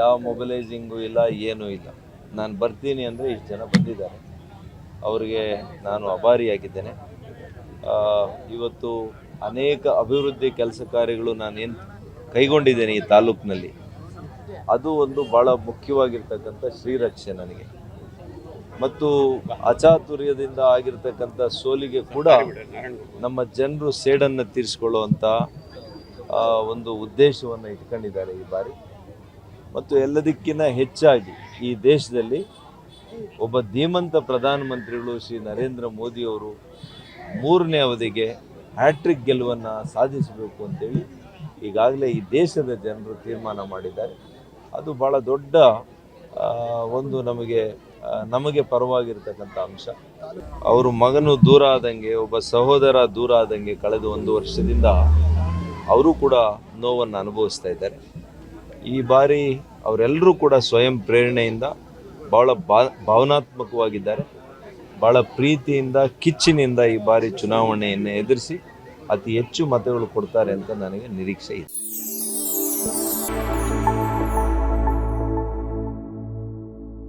ಯಾವ ಮೊಬಿಲೈಸಿಂಗು ಇಲ್ಲ, ಏನೂ ಇಲ್ಲ. ನಾನು ಬರ್ತೀನಿ ಅಂದರೆ ಇಷ್ಟು ಜನ ಬಂದಿದ್ದಾರೆ. ಅವರಿಗೆ ನಾನು ಅಭಾರಿಯಾಗಿದ್ದೇನೆ ಇವತ್ತು ಅನೇಕ ಅಭಿವೃದ್ಧಿ ಕೆಲಸ ಕಾರ್ಯಗಳು ನಾನೇನು ಕೈಗೊಂಡಿದ್ದೇನೆ ಈ ತಾಲೂಕಿನಲ್ಲಿ. ಅದು ಒಂದು ಭಾಳ ಮುಖ್ಯವಾಗಿರ್ತಕ್ಕಂಥ ಶ್ರೀರಕ್ಷೆ ನನಗೆ. ಮತ್ತು ಅಚಾತುರ್ಯದಿಂದ ಆಗಿರ್ತಕ್ಕಂಥ ಸೋಲಿಗೆ ಕೂಡ ನಮ್ಮ ಜನರು ಸೇಡನ್ನು ತೀರಿಸ್ಕೊಳ್ಳುವಂಥ ಒಂದು ಉದ್ದೇಶವನ್ನು ಇಟ್ಕೊಂಡಿದ್ದಾರೆ ಈ ಬಾರಿ. ಮತ್ತು ಎಲ್ಲದಕ್ಕಿಂತ ಹೆಚ್ಚಾಗಿ ಈ ದೇಶದಲ್ಲಿ ಒಬ್ಬ ಧೀಮಂತ ಪ್ರಧಾನಮಂತ್ರಿಗಳು ಶ್ರೀ ನರೇಂದ್ರ ಮೋದಿಯವರು ಮೂರನೇ ಅವಧಿಗೆ ಹ್ಯಾಟ್ರಿಕ್ ಗೆಲುವನ್ನು ಸಾಧಿಸಬೇಕು ಅಂತೇಳಿ ಈಗಾಗಲೇ ಈ ದೇಶದ ಜನರು ತೀರ್ಮಾನ ಮಾಡಿದ್ದಾರೆ. ಅದು ಭಾಳ ದೊಡ್ಡ ಒಂದು ನಮಗೆ ನಮಗೆ ಪರವಾಗಿರ್ತಕ್ಕಂಥ ಅಂಶ. ಅವರು ಮಗನು ದೂರ ಆದಂಗೆ, ಒಬ್ಬ ಸಹೋದರ ದೂರ ಆದಂಗೆ ಕಳೆದ ಒಂದು ವರ್ಷದಿಂದ ಅವರು ಕೂಡ ನೋವನ್ನು ಅನುಭವಿಸ್ತಾ ಇದ್ದಾರೆ. ಈ ಬಾರಿ ಅವರೆಲ್ಲರೂ ಕೂಡ ಸ್ವಯಂ ಪ್ರೇರಣೆಯಿಂದ ಬಹಳ ಭಾವನಾತ್ಮಕವಾಗಿದ್ದಾರೆ. ಭಾಳ ಪ್ರೀತಿಯಿಂದ, ಕಿಚ್ಚಿನಿಂದ ಈ ಬಾರಿ ಚುನಾವಣೆಯನ್ನು ಎದುರಿಸಿ ಅತಿ ಹೆಚ್ಚು ಮತಗಳು ಕೊಡ್ತಾರೆ ಅಂತ ನನಗೆ ನಿರೀಕ್ಷೆ ಇದೆ.